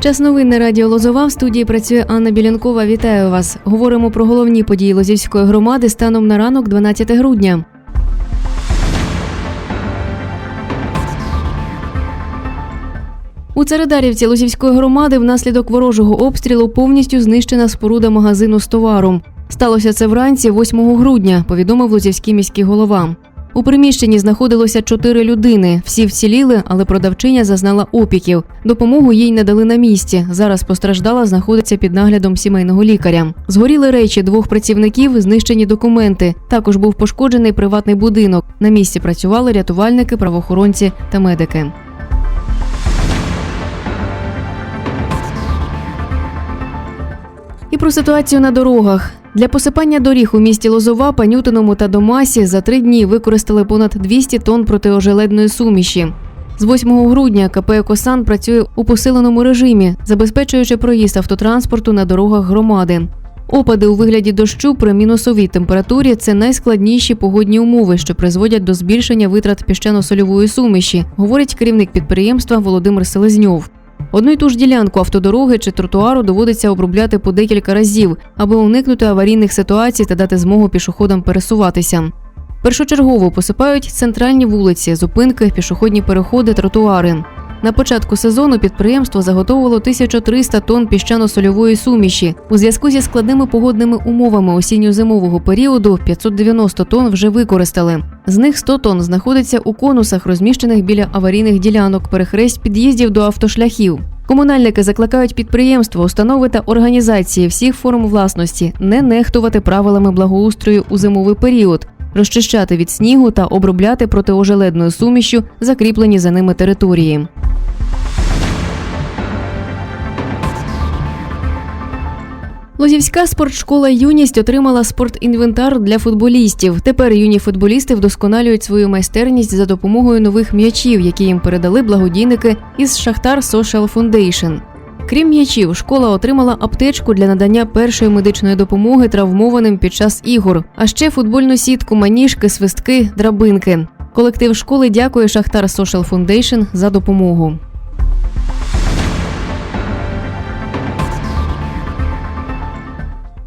Час новин на радіо Лозова в студії працює Анна Білянкова. Вітаю вас. Говоримо про головні події Лозівської громади станом на ранок 12 грудня. У Царедарівці Лозівської громади внаслідок ворожого обстрілу повністю знищена споруда магазину з товаром. Сталося це вранці 8 грудня, повідомив Лозівський міський голова. У приміщенні знаходилося чотири людини. Всі вціліли, але продавчиня зазнала опіків. Допомогу їй не дали на місці. Зараз постраждала знаходиться під наглядом сімейного лікаря. Згоріли речі двох працівників, знищені документи. Також був пошкоджений приватний будинок. На місці працювали рятувальники, правоохоронці та медики. І про ситуацію на дорогах. Для посипання доріг у місті Лозова, Панютиному та Домасі за три дні використали понад 200 тонн протиожеледної суміші. З 8 грудня КП «Екосан» працює у посиленому режимі, забезпечуючи проїзд автотранспорту на дорогах громади. Опади у вигляді дощу при мінусовій температурі це найскладніші погодні умови, що призводять до збільшення витрат піщано-сольової суміші, говорить керівник підприємства Володимир Селезньов. Одну й ту ж ділянку автодороги чи тротуару доводиться обробляти по декілька разів, аби уникнути аварійних ситуацій та дати змогу пішоходам пересуватися. Першочергово посипають центральні вулиці, зупинки, пішохідні переходи, тротуари. На початку сезону підприємство заготовило 1300 тонн піщано-сольової суміші. У зв'язку зі складними погодними умовами осінньо-зимового періоду 590 тонн вже використали. З них 100 тонн знаходиться у конусах, розміщених біля аварійних ділянок, перехресть під'їздів до автошляхів. Комунальники закликають підприємства, установи та організації всіх форм власності не нехтувати правилами благоустрою у зимовий період, розчищати від снігу та обробляти протиожеледною сумішю закріплені за ними території. Лозівська спортшкола Юність отримала спортінвентар для футболістів. Тепер юні футболісти вдосконалюють свою майстерність за допомогою нових м'ячів, які їм передали благодійники із Шахтар Social Foundation. Крім м'ячів, школа отримала аптечку для надання першої медичної допомоги травмованим під час ігор, а ще футбольну сітку, маніжки, свистки, драбинки. Колектив школи дякує Шахтар Social Foundation за допомогу.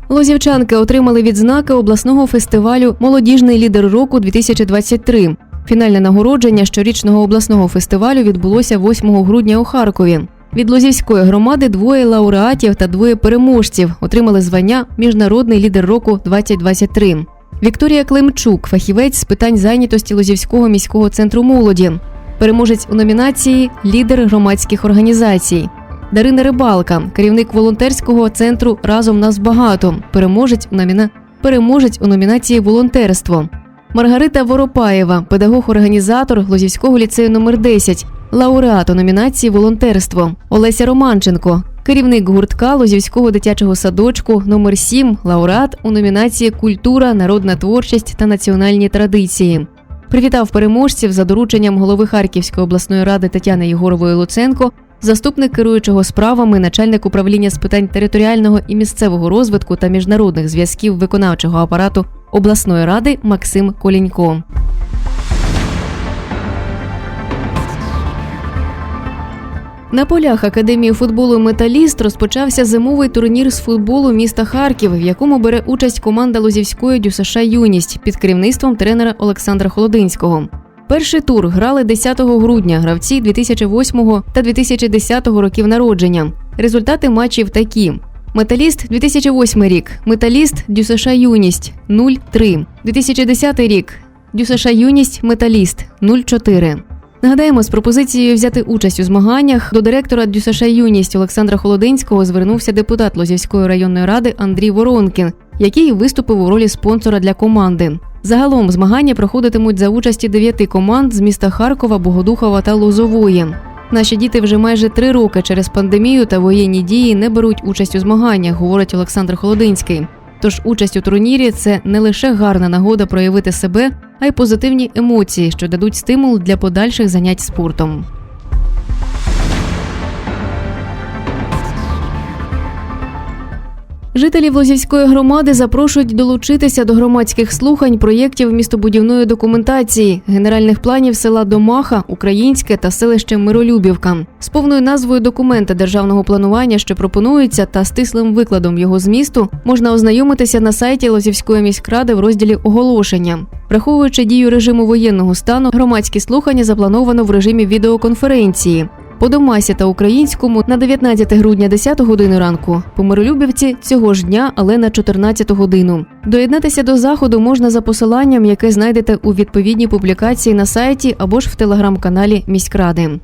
Лозівчанки отримали відзнаки обласного фестивалю Молодіжний лідер року 2023 Фінальне нагородження щорічного обласного фестивалю відбулося 8 грудня у Харкові. Від Лозівської громади двоє лауреатів та двоє переможців отримали звання Міжнародний лідер року 2023 Вікторія Климчук, фахівець з питань зайнятості Лозівського міського центру молоді, переможець у номінації Лідер громадських організацій. Дарина Рибалка, керівник волонтерського центру Разом нас багато. Переможець у номіна... переможець у номінації Волонтерство. Маргарита Воропаєва, педагог-організатор Лозівського ліцею номер 10 лауреат у номінації Волонтерство. Олеся Романченко, керівник гуртка Лозівського дитячого садочку номер 7 лауреат у номінації Культура, народна творчість та національні традиції. Привітав переможців за дорученням голови Харківської обласної ради Тетяни Єгорової Луценко заступник керуючого справами, начальник управління з питань територіального і місцевого розвитку та міжнародних зв'язків виконавчого апарату обласної ради Максим Колінько. На полях Академії футболу Металіст розпочався зимовий турнір з футболу міста Харків, в якому бере участь команда Лозівської ДЮСШ Юність під керівництвом тренера Олександра Холодинського. Перший тур грали 10 грудня гравці 2008 та 2010 років народження. Результати матчів такі: Металіст 2008 рік, Металіст ДЮСШ Юність 0-3. 2010 рік. ДЮСШ Юність Металіст 0-4. Нагадаємо, з пропозицією взяти участь у змаганнях до директора ДЮСШ Юність Олександра Холодинського звернувся депутат Лозівської районної ради Андрій Воронкін, який виступив у ролі спонсора для команди. Загалом змагання проходитимуть за участі дев'яти команд з міста Харкова, Богодухова та Лозової. Наші діти вже майже три роки через пандемію та воєнні дії не беруть участь у змаганнях, говорить Олександр Холодинський. Тож участь у турнірі це не лише гарна нагода проявити себе, а й позитивні емоції, що дадуть стимул для подальших занять спортом. Жителів Лозівської громади запрошують долучитися до громадських слухань проєктів містобудівної документації, генеральних планів села Домаха, Українське та селище Миролюбівка. З повною назвою документа державного планування, що пропонується, та стислим викладом його змісту можна ознайомитися на сайті Лозівської міськради в розділі оголошення. Враховуючи дію режиму воєнного стану, громадські слухання заплановано в режимі відеоконференції. По Домасі та українському на 19 грудня 10 години ранку, по Миролюбівці цього ж дня, але на 14 годину. Доєднатися до заходу можна за посиланням, яке знайдете у відповідній публікації на сайті або ж в телеграм-каналі міськради.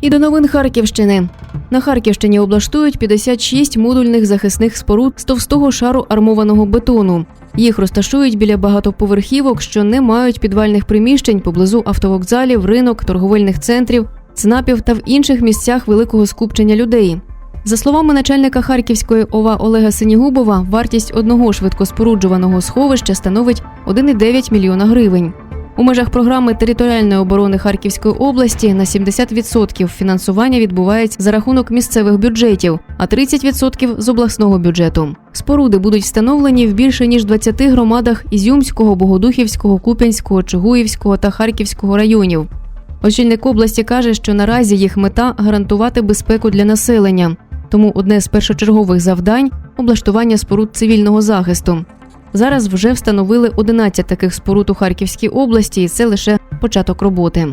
І до новин Харківщини. На Харківщині облаштують 56 модульних захисних споруд з товстого шару армованого бетону. Їх розташують біля багатоповерхівок, що не мають підвальних приміщень поблизу автовокзалів, ринок, торговельних центрів, ЦНАПів та в інших місцях великого скупчення людей. За словами начальника Харківської ОВА Олега Синігубова, вартість одного швидкоспоруджуваного сховища становить 1,9 мільйона гривень. У межах програми територіальної оборони Харківської області на 70% фінансування відбувається за рахунок місцевих бюджетів, а 30% з обласного бюджету. Споруди будуть встановлені в більше ніж 20 громадах Ізюмського, Богодухівського, Куп'янського, Чугуївського та Харківського районів. Очільник області каже, що наразі їх мета гарантувати безпеку для населення. Тому одне з першочергових завдань облаштування споруд цивільного захисту. Зараз вже встановили 11 таких споруд у Харківській області, і це лише початок роботи.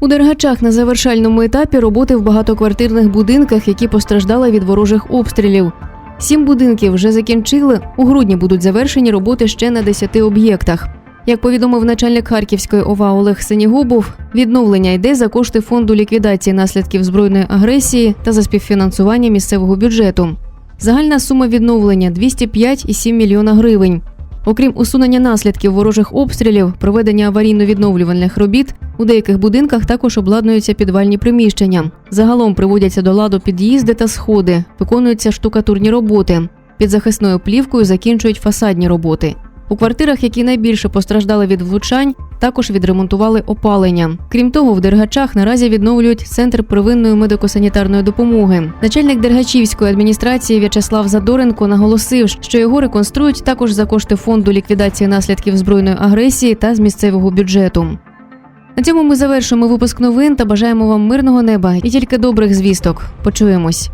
У Дергачах на завершальному етапі роботи в багатоквартирних будинках, які постраждали від ворожих обстрілів. Сім будинків вже закінчили. У грудні будуть завершені роботи ще на 10 об'єктах. Як повідомив начальник Харківської ОВА Олег Синігубов, відновлення йде за кошти фонду ліквідації наслідків збройної агресії та за співфінансування місцевого бюджету. Загальна сума відновлення 205,7 мільйона гривень. Окрім усунення наслідків ворожих обстрілів, проведення аварійно-відновлювальних робіт у деяких будинках також обладнуються підвальні приміщення. Загалом приводяться до ладу під'їзди та сходи, виконуються штукатурні роботи. Під захисною плівкою закінчують фасадні роботи. У квартирах, які найбільше постраждали від влучань, також відремонтували опалення. Крім того, в Дергачах наразі відновлюють центр первинної медико-санітарної допомоги. Начальник Дергачівської адміністрації В'ячеслав Задоренко наголосив, що його реконструють також за кошти фонду ліквідації наслідків збройної агресії та з місцевого бюджету. На цьому ми завершуємо випуск новин та бажаємо вам мирного неба і тільки добрих звісток. Почуємось.